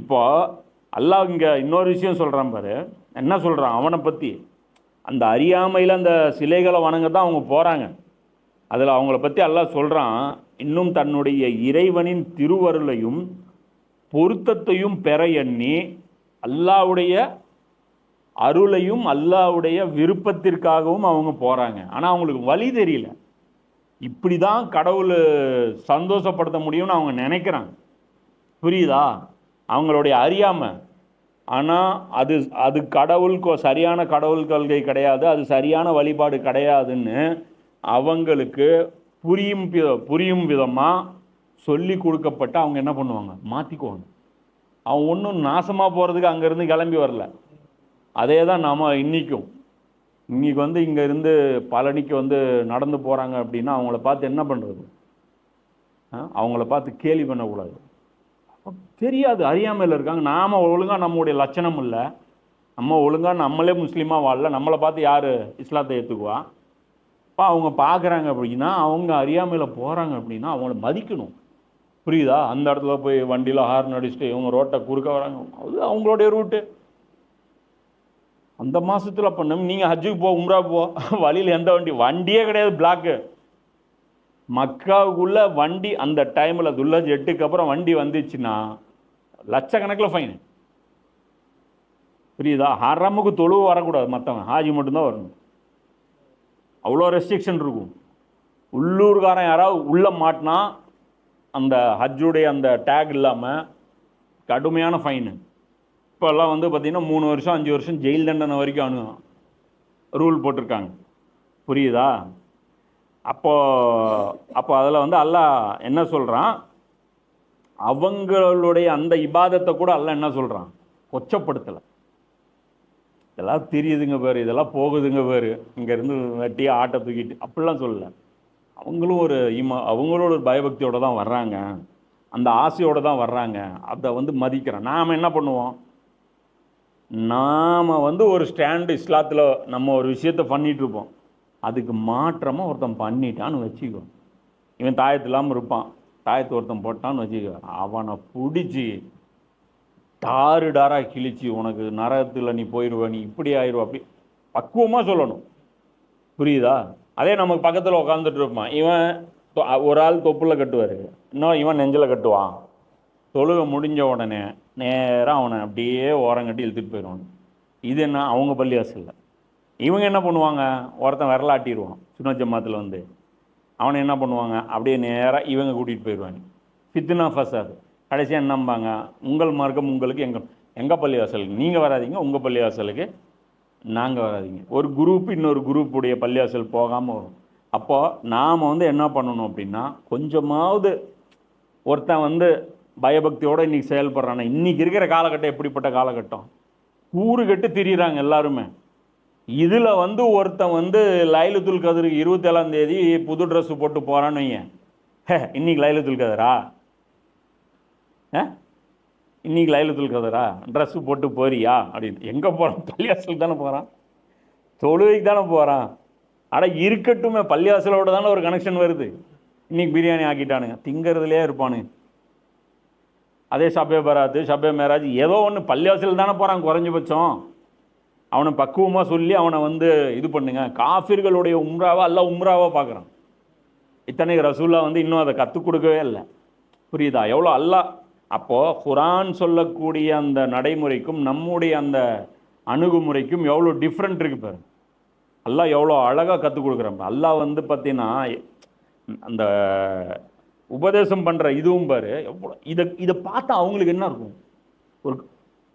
இப்போ அல்லாஹ் இங்கே இன்னொரு விஷயம் சொல்கிறான் பாரு. என்ன சொல்கிறான் அவனை பற்றி அந்த அறியாமையில் அந்த சிலைகளை வணங்க தான் அவங்க போகிறாங்க அதில் அவங்கள பற்றி எல்லாம் சொல்கிறான் இன்னும் தன்னுடைய இறைவனின் திருவருளையும் பொருத்தத்தையும் பெற எண்ணி அல்லாவுடைய அருளையும் அல்லாவுடைய விருப்பத்திற்காகவும் அவங்க போகிறாங்க ஆனால் அவங்களுக்கு வழி தெரியல. இப்படி தான் கடவுள் சந்தோஷப்படுத்த முடியும்னு அவங்க நினைக்கிறாங்க. புரியுதா? அவங்களுடைய அறியாமை. ஆனால் அது அது கடவுள் கொ- சரியான கடவுள் கொள்கை கிடையாது அது சரியான வழிபாடு கிடையாதுன்னு அவங்களுக்கு புரியும் வி- புரியும் விதமாக சொல்லி கொடுக்கப்பட்டு அவங்க என்ன பண்ணுவாங்க? மாற்றிக்குவாங்க அவன் ஒன்றும் நாசமாக போகிறதுக்கு அங்கேருந்து கிளம்பி வரல. அதே தான் நாம் இன்றைக்கும் இன்றைக்கி வந்து இங்கேருந்து பழனிக்கு வந்து நடந்து போகிறாங்க அப்படின்னா அவங்கள பார்த்து என்ன பண்ணுறது அவங்கள பார்த்து கேலி பண்ணக்கூடாது. தெரியாது அறியாமையில் இருக்காங்க. நாம் ஒழுங்காக நம்முடைய லட்சணம் இல்லை. நம்ம ஒழுங்காக நம்மளே முஸ்லீமாக வாழல. நம்மளை பார்த்து யார் இஸ்லாத்தை ஏற்றுக்குவா இப்போ அவங்க பார்க்குறாங்க அப்படின்னா அவங்க அறியாமையில் போகிறாங்க அப்படின்னா அவங்கள மதிக்கணும். புரியுதா? அந்த இடத்துல போய் வண்டியில் ஹார்ன் அடிச்சுட்டு இவங்க ரோட்டை குறுக்க வராங்க. அது அவங்களுடைய ரூட்டு அந்த மாதத்தில் அப்போ நீங்கள் ஹஜ்ஜுக்கு போ உம்ரா போ வழியில் எந்த வண்டி? வண்டியே கிடையாது பிளாக்கு மக்காவுக்குள்ளே வண்டி அந்த டைமில் துல்லஜ் எட்டுக்கு அப்புறம் வண்டி வந்துச்சுன்னா லட்சக்கணக்கில் ஃபைன் புரியுதா? ஹரமுக்கு தொழுவு வரக்கூடாது. மற்றவன் ஹாஜி மட்டும்தான் வரணும். அவ்வளோ ரெஸ்ட்ரிக்ஷன் இருக்கும். உள்ளூர்காரன் யாராவது உள்ளே மாட்டினா அந்த ஹஜ்ஜுடைய அந்த டேக் இல்லாமல் கடுமையான ஃபைனு இப்போல்லாம் வந்து பார்த்திங்கன்னா மூணு வருஷம் அஞ்சு வருஷம் ஜெயில் தண்டனை வரைக்கும் அனு ரூல் போட்டிருக்காங்க. புரியுதா? அப்போ அப்போ அதில் வந்து அல்லாஹ் என்ன சொல்கிறான் அவங்களுடைய அந்த இபாதத்தை கூட அல்லாஹ் என்ன சொல்கிறான் கொச்சப்படுத்தலை. இதெல்லாம் தெரியுதுங்க பேர் இதெல்லாம் போகுதுங்க பேர் இங்கேருந்து வெட்டி ஆட்டை தூக்கிட்டு அப்படிலாம் சொல்லலை. அவங்களும் ஒரு இம அவங்களோட ஒரு பயபக்தியோடு தான் வர்றாங்க. அந்த ஆசையோடு தான் வர்றாங்க. அதை வந்து மதிக்கிறோம். நாம் என்ன பண்ணுவோம்? நாம் வந்து ஒரு ஸ்டாண்டு இஸ்லாத்தில் நம்ம ஒரு விஷயத்த பண்ணிகிட்ருப்போம் இருப்போம். அதுக்கு மாற்றமாக ஒருத்தன் பண்ணிட்டான்னு வச்சுக்கோ. இவன் தாயத்து இல்லாமல் இருப்பான். தாயத்து ஒருத்தன் போட்டான்னு வச்சுக்கோ. அவனை பிடிச்சி டாரு டாராக கிழிச்சு உனக்கு நரகத்தில் நீ போயிடுவ நீ இப்படி ஆயிடுவ அப்படி பக்குவமாக சொல்லணும். புரியுதா? அதே நமக்கு பக்கத்தில் உட்காந்துட்டு இருப்பான். இவன் தொ- ஒரு ஆள் தொப்புல கட்டுவார். இன்னும் இவன் நெஞ்சில் கட்டுவான். தொழுகை முடிஞ்ச உடனே நேராக அவனை அப்படியே ஓரங்கட்டி இழுத்துட்டு போயிடுவான். இது என்ன? அவங்க பள்ளிவாசல்ல. இவங்க என்ன பண்ணுவாங்க? ஒருத்தன் விரலாட்டிடுவான் சுன்ன ஜமாத்தில் வந்து. அவனை என்ன பண்ணுவாங்க? அப்படியே நேராக இவங்க கூட்டிகிட்டு போயிடுவாங்க. ஃபித்னா ஃபசாது கடைசியாக என்னம்பாங்க உங்கள் மார்க்கம் உங்களுக்கு எங்கள் எங்கள் பள்ளிவாசலுக்கு? நீங்கள் வராதீங்க உங்கள் பள்ளிவாசலுக்கு நாங்கள் வராதீங்க. ஒரு குரூப் இன்னொரு குரூப்புடைய பள்ளிவாசல் போகாமல் வரும். அப்போது நாம் வந்து என்ன பண்ணணும் அப்படின்னா கொஞ்சமாவது ஒருத்தன் வந்து பயபக்தியோடு இன்றைக்கி செயல்படுறானா இன்றைக்கி இருக்கிற காலகட்டம் எப்படிப்பட்ட காலகட்டம்? கூறு கட்டு திரியிறாங்க எல்லாருமே. இதில் வந்து ஒருத்தன் வந்து லைலத்துல் கதிர் இருபத்தேழாம் தேதி புது ட்ரெஸ்ஸு போட்டு போகிறான்னு வையன். ஹே இன்னைக்கு லைலத்துல் கதரா? ஆ இன்னைக்கு லைலத்துல் கதரா? ட்ரெஸ்ஸு போட்டு போறியா? அப்படின்னு. எங்கே போகிறான் பள்ளிவாசலுக்கு தானே போகிறான் தொழுகைக்கு தானே போகிறான் ஆனால் இருக்கட்டுமே பள்ளிவாசலோட தானே ஒரு கனெக்ஷன் வருது. இன்னைக்கு பிரியாணி ஆக்கிட்டானுங்க. திங்கிறதுலே இருப்பானுங்க அதே சபே பராத்து ஷபே மேராஜ் ஏதோ ஒன்று பள்ளிவாசல் தானே போகிறான் குறைஞ்சபட்சம். அவனை பக்குவமாக சொல்லி அவனை வந்து இது பண்ணுங்க. காஃபிர்களுடைய உம்ராவை அல்ல உம்ராவாக பார்க்குறான். இத்தனை ரசூல்லா வந்து இன்னும் அதை கற்றுக் கொடுக்கவே இல்லை. புரியுதா? எவ்வளோ அல்லாஹ் அப்போது குரான் சொல்லக்கூடிய அந்த நடைமுறைக்கும் நம்முடைய அந்த அணுகுமுறைக்கும் எவ்வளோ டிஃப்ரெண்ட் இருக்குது பாரு. அல்லா எவ்வளோ அழகாக கற்றுக் கொடுக்குறான் அல்லா வந்து பார்த்தீங்கன்னா அந்த உபதேசம் பண்ணுற இதுவும் பாரு எவ்வளோ இதை இதை பார்த்தா அவங்களுக்கு என்ன இருக்கும்? ஒரு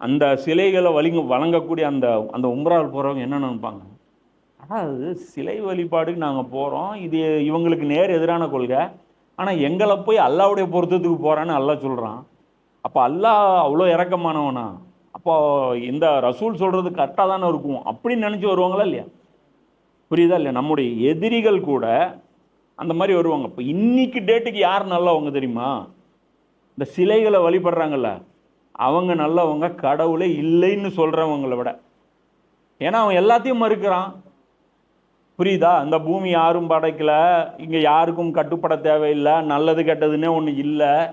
அந்த சிலைகளை வலிங்க வழங்கக்கூடிய அந்த அந்த உம்ராவில் போகிறவங்க என்ன நினைப்பாங்க? அதாவது சிலை வழிபாடுக்கு நாங்கள் போகிறோம் இது இவங்களுக்கு நேர் எதிரான கொள்கை. ஆனால் எங்களை போய் அல்லாவுடைய பொருத்தத்துக்கு போகிறான்னு அல்லாஹ் சொல்கிறான் அப்போ அல்லாஹ் அவ்வளோ இறக்கமானவனா அப்போ இந்த ரசூல் சொல்கிறது கரெக்டாக தானே இருக்கும். அப்படின்னு நினச்சி வருவாங்களா இல்லையா? புரியுதா இல்லையா? நம்முடைய எதிரிகள் கூட அந்த மாதிரி வருவாங்க. இப்போ இன்னைக்கு டேட்டுக்கு யார் நல்லவங்க தெரியுமா? இந்த சிலைகளை வழிபடுறாங்கல்ல. அவங்க நல்லவங்க கடவுளே இல்லைன்னு சொல்கிறவங்கள விட. ஏன்னா அவன் எல்லாத்தையும் மறுக்கிறான். புரியுதா? இந்த பூமி யாரும் படைக்கல. இங்கே யாருக்கும் கட்டுப்பட தேவையில்லை. நல்லது கெட்டதுன்னே ஒன்று இல்லை.